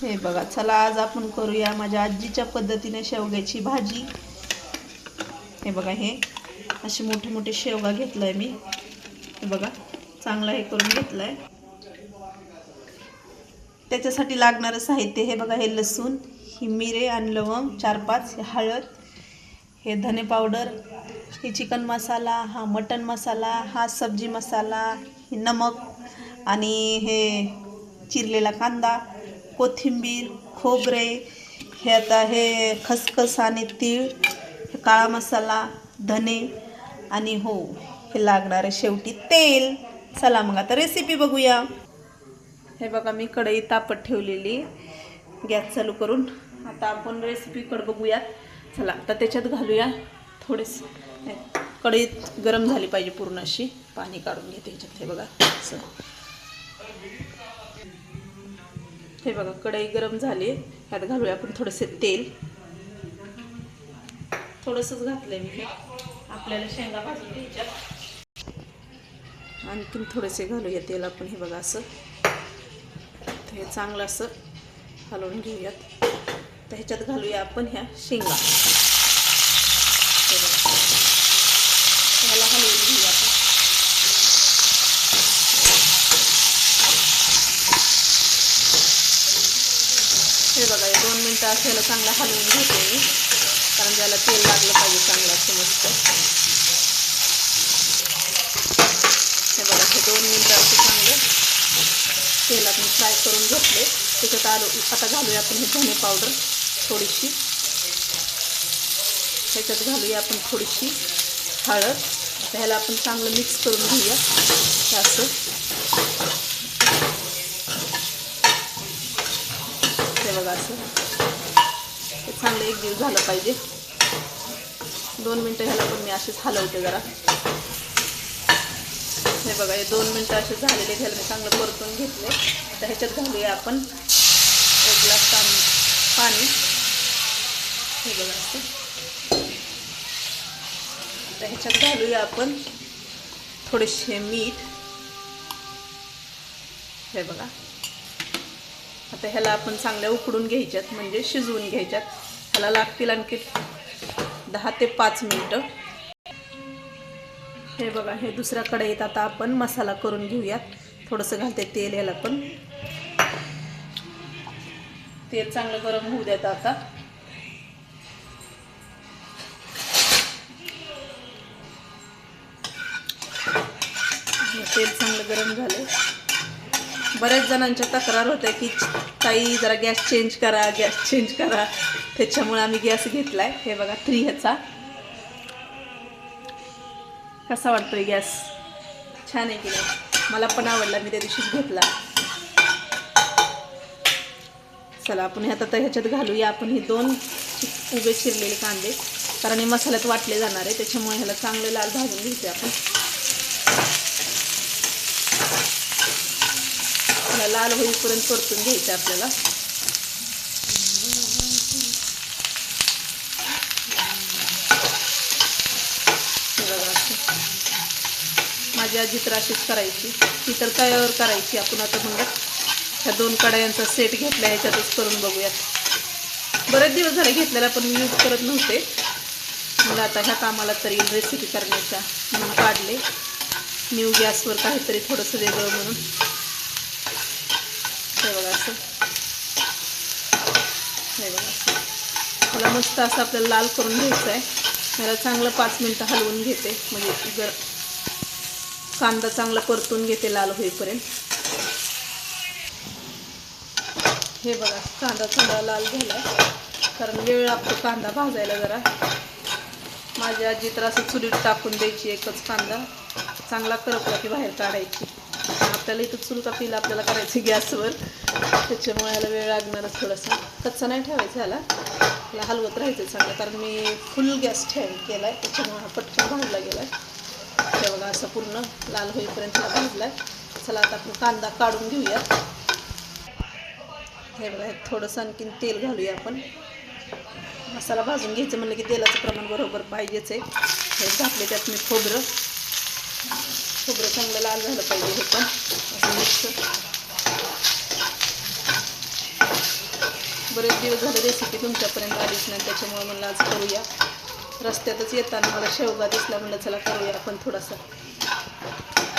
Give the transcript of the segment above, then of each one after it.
हे बघा चला आज आपण करूया माझ्या आजीच्या पद्धतीने शेवग्याची भाजी. हे बघा हे असे मोठे मोठे शेवगा घेतलाय मी. हे बघा चांगला हे करून घेतलाय. त्याच्यासाठी लागणारं साहित्य हे बघा हे लसूण ही मिरे आणि लवंग चार पाच हे हळद हे धने पावडर हे चिकन मसाला हा मटन मसाला हा सब्जी मसाला हे नमक आणि हे चिरलेला कांदा. कोथिंबीर खोबरे हे आता हे खसखस आणि तीळ काळा मसाला धने आणि हो हे लागणार आहे शेवटी तेल. चला मग आता रेसिपी बघूया. हे बघा मी कढई तापत ठेवलेली. गॅस चालू करून आता आपण रेसिपीकडे बघूया. चला आता त्याच्यात घालूया थोडेस. कढईत गरम झाली पाहिजे पूर्ण अशी. पाणी काढून घेते ह्याच्यात हे बघा. असं. हे बघा कढई गरम झाली. ह्यात घालूया आपण थोडंसं तेल. थोडंसंच घातलंय मी हे. आपल्याला शेंगा भाजून घ्यायच्या. आणखीन थोडेसे घालूया तेल आपण हे बघा असं. तर हे चांगलं असं हलवून घेऊयात. तर ह्याच्यात घालूया आपण ह्या शेंगा हे बघा. ह्याला हलवून घेऊया आपण हे बघा हे दोन मिनटं असं ह्याला चांगलं हलवून घेते मी कारण त्याला तेल लागलं पाहिजे चांगलं असं मस्त. हे बघा हे दोन मिनटं असं चांगलं तेलात मी फ्राय करून घेतले. त्याच्यात आलो आता घालूया आपण हे धने पावडर थोडीशी. ह्याच्यात घालूया आपण थोडीशी हळद. ह्याला आपण चांगलं मिक्स करून घेऊया. असं हे बघा असं हे चांगलं एक दिवस झालं पाहिजे. दोन मिनटं ह्याला पण मी असेच हलवते जरा. हे बघा हे दोन मिनटं असे झालेले ह्याला मी चांगलं परतून घेतले. आता ह्याच्यात घालूया आपण एक ग्लास पाणी. पाणी. हे बघा असं. आता ह्याच्यात घालूया आपण थोडेसे मीठ. हे बघा. आता ह्याला आपण चांगल्या उकडून घ्यायच्यात म्हणजे शिजवून घ्यायच्यात. ह्याला लागतील आणखी दहा ते पाच मिनटं. हे बघा हे दुसऱ्या कढईत आता आपण मसाला करून घेऊयात. थोडंसं घालते तेल याला पण. तेल चांगलं गरम होऊ द्यात आता. तेल चांगलं गरम झालं बऱ्याच जणांच्या तक्रार होत्या की ताई जरा गॅस चेंज करा गॅस चेंज करा. त्याच्यामुळे आम्ही गॅस घेतलाय. हे बघा थ्री ह्याचा कसा वाटतोय गॅस? छान आहे की नाही? मला पण आवडला मी त्या दिवशीच घेतला. चला आपण हे आता ह्याच्यात घालूया. आपण हे दोन उभे चिरलेले कांदे. कारण हे मसाल्यात वाटले जाणार आहे. त्याच्यामुळे ह्याला चांगले लाल भाजून घ्यायचे आपण. लाल होईपर्यंत परतून घ्यायचं आपल्याला. माझी आजी तर अशीच करायची. ती तर तयावर करायची. आपण आता म्हणलं ह्या दोन कडायांचा सेट घेतला ह्याच्यातच करून बघूयात. बरेच दिवस झाले घेतलेला पण मी यूज करत नव्हते. मला आता ह्या कामाला तरी रेसिपी करण्याच्या म्हणून काढले. न्यू गॅसवर काहीतरी थोडंसं वेगळं म्हणून हे बघा असं हे बघा असं ह्याला मस्त असं आपल्याला लाल करून घ्यायचं आहे. मला चांगलं पाच मिनटं हलवून घेते. म्हणजे जर कांदा चांगला परतून घेते लाल होईपर्यंत. हे बघा कांदा थोडा लाल झाला कारण वेळ लागतो कांदा भाजायला जरा. माझी आजी तर असं चुलीत टाकून द्यायची एकच कांदा. चांगला करपला की बाहेर काढायची. आपल्याला इथं चूल का पिला आपल्याला करायची गॅसवर. त्याच्यामुळे याला वेळ लागणारच थोडासा. कच्चा नाही ठेवायचा याला. याला हलवत राहायचं चांगलं कारण मी फुल गॅस ठेव केला आहे त्याच्यामुळे हा पटकन भाजला गेला आहे ते बघा असं पूर्ण लाल होईपर्यंत भाजला आहे चला आता आपण कांदा काढून घेऊया हे बघा थोडंसं आणखीन तेल घालूया आपण. मसाला भाजून घ्यायचं म्हणलं की तेलाचं प्रमाण बरोबर पाहिजेच आहे. हे घातले त्यात मी खोबरं. खोबरं चांगलं लाल झालं पाहिजे हे पण. असं मिक्स बरेच दिवस झाले रेसिपी तुमच्यापर्यंत आलीच नाही त्याच्यामुळे म्हणलं आज करूया. रस्त्यातच येताना मला शेवगा दिसला म्हणलं चला करूया आपण थोडासा.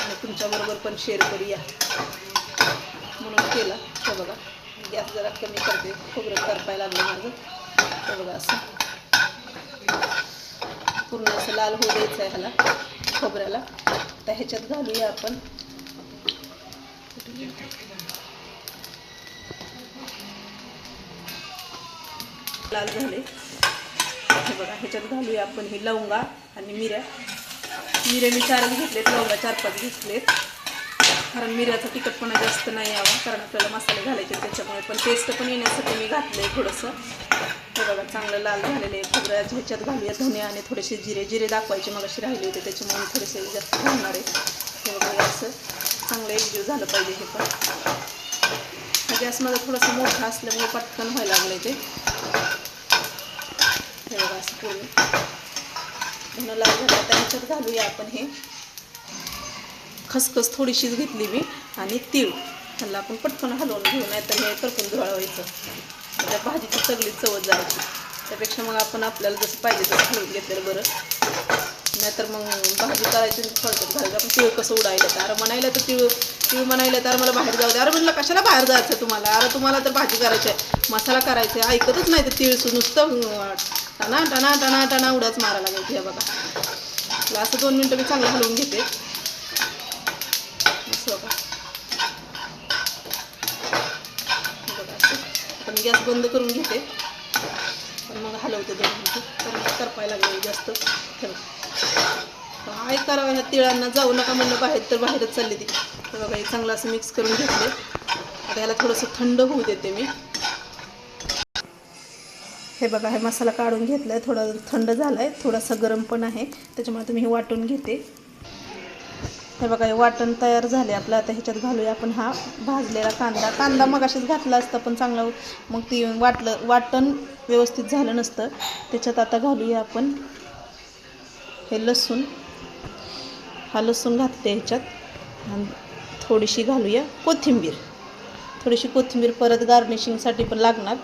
आणि तुमच्याबरोबर पण शेअर करूया. म्हणून केला. हे बघा गॅस जरा कमी करते. खोबरं करपायला लागलं माझं. हे बघा असं. पूर्ण असं लाल होऊ द्यायचं आहे ह्याला खोबऱ्याला. तर ह्याच्यात घालूया आपण. लाल झाले. हे बघा ह्याच्यात घालूया आपण हे लवंगा आणि मिऱ्या मिऱ्या मी चारच घेतलेत लवंगा चार पाच घेतलेत. कारण मिऱ्याचा तिखटपणा जास्त नाही यावा कारण आपल्याला मसाले घालायचे त्याच्यामुळे पण टेस्ट पण येण्यासाठी मी घातलं आहे थोडंसं. हे बघा चांगलं लाल झालेलं आहे. खोबऱ्याच्या ह्याच्यात घालूया धने आणि थोडेसे जिरे. जिरे दाखवायचे मग अशी राहिले होते त्याच्यामुळे थोडेसे जास्त घालणार आहे. हे बघा असं चांगलं एकजीव झालं पाहिजे हे पण. गॅस माझा थोडासा मोठा असल्यामुळे पटकन व्हायला लागलं ते. हे बघा असं पूर्ण लाल घालूया आपण हे. खसखस थोडीशीच घेतली मी आणि तीळ. ह्याला आपण पटकन हलवून घेऊ नाही तर हे करपून धुवाळवायचं त्या म्हणजे भाजीची सगळी चवच जायची. त्यापेक्षा मग आपण आपल्याला जसं पाहिजे तसं हलवून घेतलेलं बरं. नाहीतर मग भाजी करायची आणि थोडक्यात घालायचं आपण तीळ कसं उडायला तर? अरे म्हणायला तर तीळ तीळ म्हणायला तर मला बाहेर जाऊ दे. अरे म्हणलं कशाला बाहेर जायचं तुम्हाला? अरे तुम्हाला तर भाजी करायची आहे. मसाला करायचा आहे. ऐकतच नाही तर तीळ नुसतं अं, टना टना टना टना उड्याच मारा लागायची हे बघा. असं दोन मिनटं मी चांगलं हलवून घेते. असं बघा. मी पण गॅस बंद करून घेते. पण मग हलवते दोन मिनटं. तर करपायला लागले जास्त. काय करावं ह्या तिळांना? जाऊ नका म्हणलं बाहेर तर बाहेरच चालली ती. बघा हे चांगलं असं मिक्स करून घेतले आता ह्याला थोडंसं थंड होऊ देते मी. हे बघा हे मसाला काढून घेतला आहे थोडा थंड झाला आहे थोडासा गरम पण आहे. त्याच्यामुळे तुम्ही हे वाटून घेते. हे बघा हे वाटण तयार झाले आपलं. आता ह्याच्यात घालूया आपण हा भाजलेला कांदा. कांदा मग असेच घातला असता पण चांगला मग ती वाटलं वाटण व्यवस्थित झालं नसतं. त्याच्यात आता घालूया आपण हे लसूण. हा लसूण घातले ह्याच्यात. आणि थोडीशी घालूया कोथिंबीर. थोडीशी कोथिंबीर परत गार्निशिंगसाठी पण लागणार.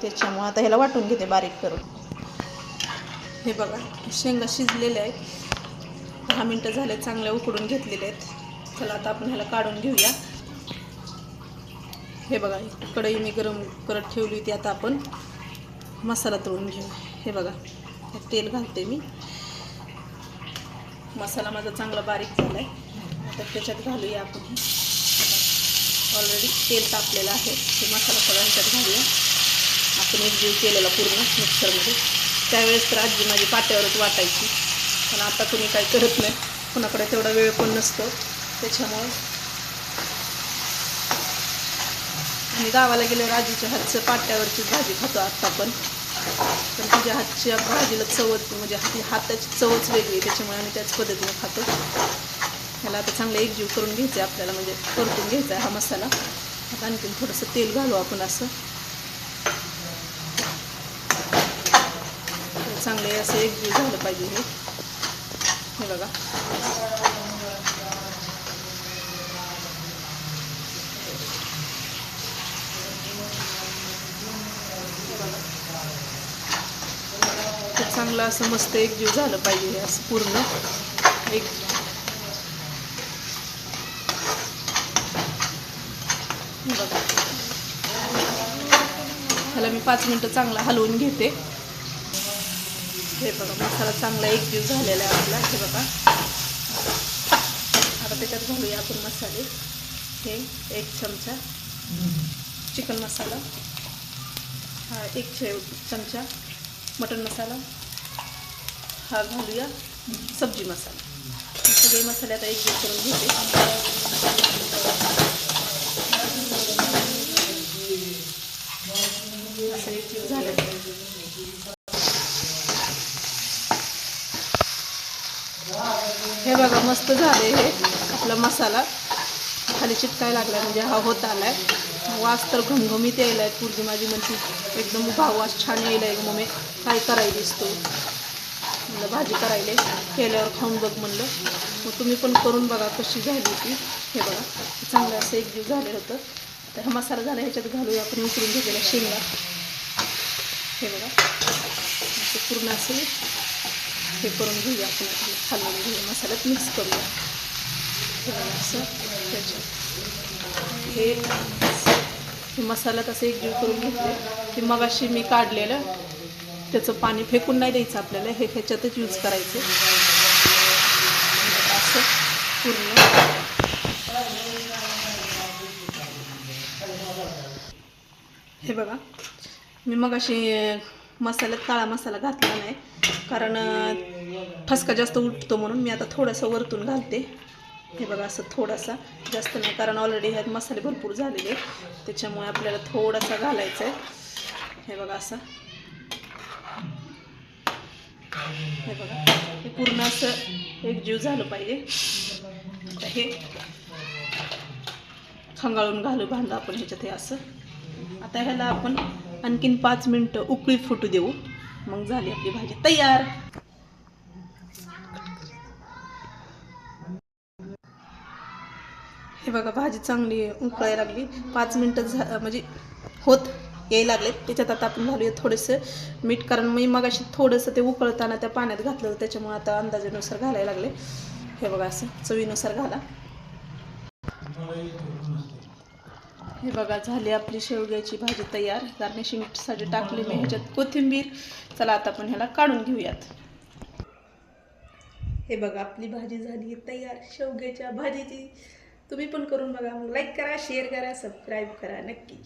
त्याच्यामुळं आता ह्याला वाटून घेते बारीक करून. हे बघा शेंगा शिजलेल्या आहेत. दहा मिनटं झाले चांगल्या उकडून घेतलेले आहेत. चला आता आपण ह्याला काढून घेऊया. हे बघा कढई मी गरम करत ठेवली होती आता आपण मसाला तळून घेऊ. हे बघा तेल घालते मी. मसाला माझा चांगला बारीक झाला आहे आता त्याच्यात घालूया आपण. ऑलरेडी तेल तापलेलं आहे. ते मसाला सगळ्यांच्यात ह्याच्यात घालूया. आपण एक जीव केलेला पूर्ण मिक्सरमध्ये. त्यावेळेस तर आजी माझी पाट्यावरच वाटायची. पण आता कुणी काही करत नाही. कुणाकडे तेवढा वेळ पण नसतो. त्याच्यामुळं आणि गावाला गेल्यावर आजीच्या हातचं पाट्यावरचीच भाजी खातो आत्ता पण. पण तुझ्या हातच्या भाजीला चवच म्हणजे हाती हाताची चवच वेगळी आहे. त्याच्यामुळे आम्ही त्याच पद्धतीने खातो. ह्याला आता चांगलं एकजीव करून घ्यायचं आहे आपल्याला. म्हणजे परतून घ्यायचा आहे हा मसाला. आता आणखीन थोडंसं तेल घालू आपण असं. चांगले असं एकजीव झालं पाहिजे हे. बघा. चांगलं असं मस्त एकजीव झालं पाहिजे हे असं पूर्ण. एक. बघा. ह्याला मी पाच मिनटं चांगला हलवून घेते. हे बघा मसाला चांगला एक दिवस झालेला आहे आपला. हे बघा. आता त्याच्यात घालूया आपण मसाले. हे एक चमचा चिकन मसाला. हा एक छे चमचा मटन मसाला. हा घालूया सब्जी मसाला. सगळे मसाले आता एकजीव करून घेते. असं एकजीव झालं. हे बघा मस्त झाले हे आपला मसाला. खाली चिटकाय लागला म्हणजे हा होत आलाय. वास तर घमघमीत यायला आहे पूर्वी माझी म्हणती एकदम उभा वास छान यायला आहे मम्मी. काय करायला दिसतो? म्हणलं भाजी करायला. केल्यावर खाऊन बघ म्हणलं. मग तुम्ही पण करून बघा कशी झाली होती हे बघा चांगलं असं एक दिवस झालं होतं. तर हा मसाला झाला ह्याच्यात घालूया आपण उकळून घेतलेला शेंगा. हे बघा पूर्ण असे हे करून घेऊया आपण आपलं घेऊया. मसाल्यात मिक्स करूया. हे असं त्याच्यात. हे मसाला मसाल्यात असं एकजीव करून घेतले हे मगाशी मी काढलेलं. त्याचं पाणी फेकून नाही द्यायचं आपल्याला. हे ह्याच्यातच यूज करायचं. असं पूर्ण. हे बघा. मी मग अशी मसाल्यात काळा मसाला घातला नाही. कारण फसका ठसका जास्त उठतो म्हणून मी आता थोडासा वरतून घालते. हे बघा असं थोडासा जास्त नाही कारण ऑलरेडी ह्यात मसाले भरपूर झालेले आहेत. त्याच्यामुळे आपल्याला थोडासा घालायचा आहे हे बघा असं. हे बघा हे पूर्ण असं एकजीव झालं पाहिजे. आता हे खंगाळून घालू बांधा आपण ह्याच्यात हे असं. आता ह्याला आपण आणखीन पाच मिनटं उकळी फुटू देऊ. मग झाली आपली भाजी. तयार. हे बघा भाजी चांगली उकळायला लागली. पाच मिनटं झा म्हणजे होत यायला लागले त्याच्यात आता आपण घालूया थोडंसं मीठ कारण मी मगाशी थोडंसं ते उकळताना त्या पाण्यात घातलं होतं त्याच्यामुळे आता अंदाजानुसार घालायला लागले. हे बघा असं चवीनुसार घाला. हे बघा झाली आपली शेवग्याची भाजी तयार. गार्निशिंगसाठी टाकली मी ह्याच्यात कोथिंबीर. चला आता आपण ह्याला काढून घेऊयात. हे बघा आपली भाजी झाली तयार शेवग्याच्या भाजीची. तुम्ही पण करून बघा. लाईक करा शेअर करा सबस्क्राईब करा. नक्की.